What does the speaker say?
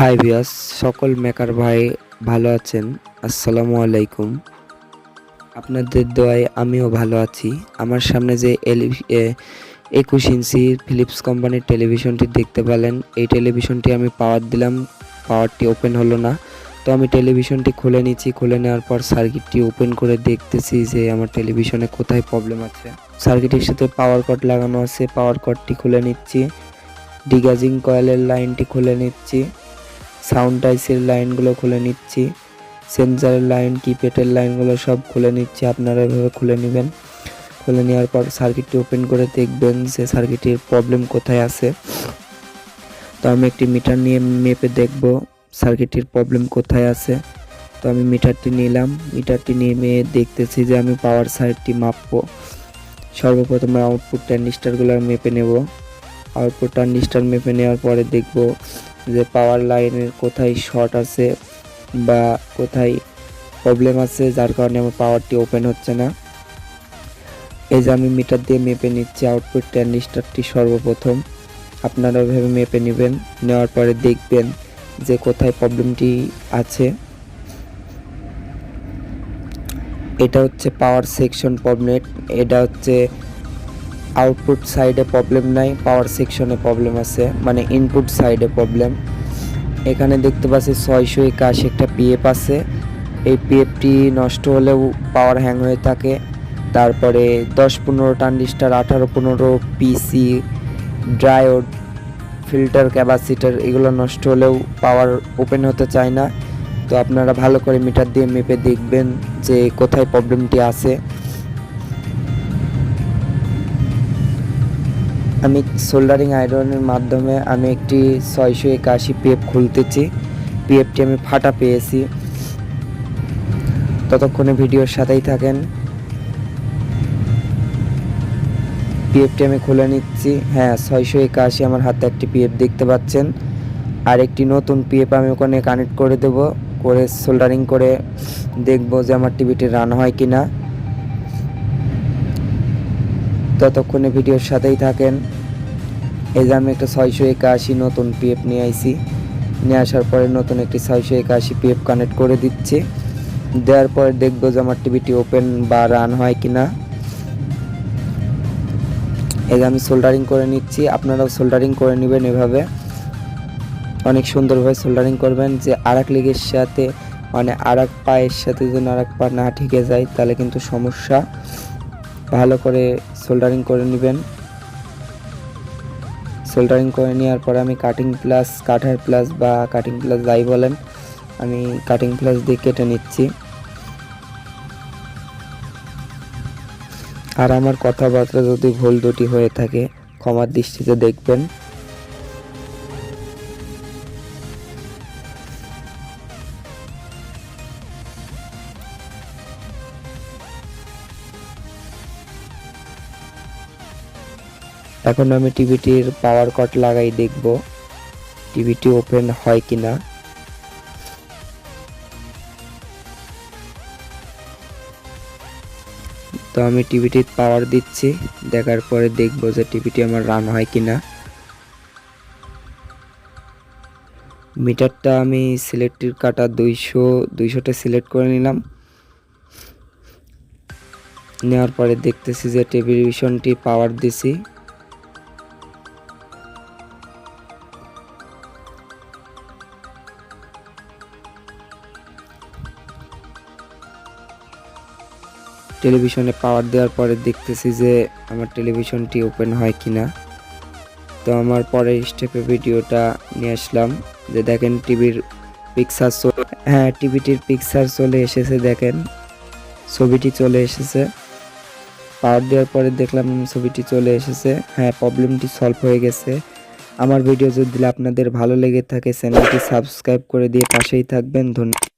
High ভিয়াস সকল maker ভাই ভালো আছেন? আসসালামু আলাইকুম। আপনাদের দোয়ায় আমিও ভালো আছি। আমার সামনে যে একুশ ইঞ্চি ফিলিপস কোম্পানির টেলিভিশনটি দেখতে পেলেন। এই টেলিভিশনটি আমি পাওয়ার দিলাম। পাওয়ারটি ওপেন হলো না। তো আমি টেলিভিশনটি খুলে নিচ্ছি। খুলে নেওয়ার পর সার্কিটটি ওপেন করে দেখতেছি যে আমার টেলিভিশনে কোথায় প্রবলেম আছে। সার্কিটের সাথে পাওয়ার কট লাগানো আছে। পাওয়ার কটটি খুলে নিচ্ছি। ডিগাজিং কয়েলের লাইনটি খুলে নিচ্ছি। সাউন্ড টাইসের লাইনগুলো খুলে নিচ্ছি। সেন্সারের লাইন কিপ্যাডের লাইনগুলো সব খুলে নিচ্ছি। আপনারা এভাবে খুলে নেবেন। খুলে নেওয়ার পর সার্কিটটি ওপেন করে দেখবেন যে সার্কিটের প্রবলেম কোথায় আছে। তো আমি একটি মিটার নিয়ে মেপে দেখব সার্কিটের প্রবলেম কোথায় আছে। তো আমি মিটারটি নিলাম। মিটারটি নিয়ে মেয়ে দেখতেছি যে আমি পাওয়ার সাইডটি মাপবো। সর্বপ্রথম আউটপুট ট্যান্ডিস্টারগুলো মেপে নেব। আউটপুট ট্যান্ডিস্টার মেপে নেওয়ার পরে দেখব যে পাওয়ার লাইনের কোথায় শর্ট আছে বা কোথায় প্রবলেম আছে, যার কারণে আমার পাওয়ারটি ওপেন হচ্ছে না। এই যে আমি মিটার দিয়ে মেপে নিচ্ছি আউটপুট ট্যান্ডিস্টারটি সর্বপ্রথম। আপনারা ওইভাবে মেপে নেবেন, নেওয়ার পরে দেখবেন যে কোথায় প্রবলেমটি আছে। এটা হচ্ছে পাওয়ার সেকশন প্রবলেম এটা হচ্ছে আউটপুট সাইডে প্রবলেম নাই পাওয়ার সেকশনে প্রবলেম আছে মানে ইনপুট সাইডে প্রবলেম এখানে দেখতে পাচ্ছি ছয়শো একাশি একটা পিএফ আছে। এই পিএফটি নষ্ট হলেও পাওয়ার হ্যাং হয়ে থাকে। তারপরে দশ পনেরো ট্রানজিস্টার আঠারো পনেরো পিসি ড্রায়োড ফিল্টার ক্যাপাসিটার এগুলো নষ্ট হলেও পাওয়ার ওপেন হতে চায় না। তো আপনারা ভালো করে মিটার দিয়ে মেপে দেখবেন যে কোথায় প্রবলেমটি আছে। আমি সোল্ডারিং আয়রনের মাধ্যমে আমি একটি ছয়শো একাশি পিএফ খুলতেছি। পিএফটি আমি ফাটা পেয়েছি। ততক্ষণে ভিডিওর সাথেই থাকেন। পিএফটি আমি খুলে নিচ্ছি। হ্যাঁ ছয়শো একাশি আমার হাতে একটি পিএফ দেখতে পাচ্ছেন। আর একটি নতুন পিএফ আমি ওখানে কানেক্ট করে দেব, করে সোল্ডারিং করে দেখব যে আমার টিভিটি রান হয় কি না ততক্ষণে ভিডিওর সাথেই থাকেন। এই যে আমি একটা ছয়শো একাশি নতুন পিএফ নিয়ে আইছি। নিয়ে আসার পরে নতুন একটি ছয়শো একাশি পিএফ কানেক্ট করে দিচ্ছি। দেওয়ার পরে দেখব যে আমার টিভিটি ওপেন বা রান হয় কি না এই যে আমি সোল্ডারিং করে নিচ্ছি। আপনারাও সোল্ডারিং করে নেবেন এভাবে। অনেক সুন্দরভাবে সোল্ডারিং করবেন যে আর এক লেগের সাথে মানে আর এক পায়ের সাথে যদি আর এক পা না ঠিকে যায়, তাহলে কিন্তু সমস্যা। ভালো করে সোল্ডারিং করে নেবেন। সোল্ডারিং করে নেওয়ার পরে আমি কাটিং প্লাস কাঠার প্লাস বা কাটিং প্লাস যাই বলেন, আমি কাটিং প্লাস দিয়ে কেটে নিচ্ছি। আর আমার কথাবার্তা যদি ভুল দুটি হয়ে থাকে, ক্ষমার দৃষ্টিতে দেখবেন। এখন আমি টিভিটির পাওয়ার কট লাগাই দেখব, টিভিটি ওপেন হয় কিনা। তো আমি টিভিটির পাওয়ার দিচ্ছি, দেখার পরে দেখব যে টিভিটি আমার রান হয় কিনা। মিটারটা আমি সিলেক্টের কাটা দুইশো, দুইশোটা সিলেক্ট করে নিলাম। নেওয়ার পরে দেখতেছি যে টেলিভিশনটি পাওয়ার দিছি। টেলিভিশনে পাওয়ার দেওয়ার পরে দেখতেছি যে আমার টেলিভিশনটি ওপেন হয় কিনা। তো আমার পরের স্টেপে ভিডিওটা নিয়ে আসলাম যে দেখেন টিভির পিকচার হ্যাঁ টিভিটির পিকচার চলে এসেছে দেখেন। ছবিটি চলে এসেছে। পাওয়ার দেওয়ার পরে দেখলাম ছবিটি চলে এসেছে। হ্যাঁ প্রবলেমটি সলভ হয়ে গেছে। আমার ভিডিও যদি আপনাদের ভালো লেগে থাকে, চ্যানেলটি সাবস্ক্রাইব করে দিয়ে পাশেই থাকবেন। ধন্যবাদ।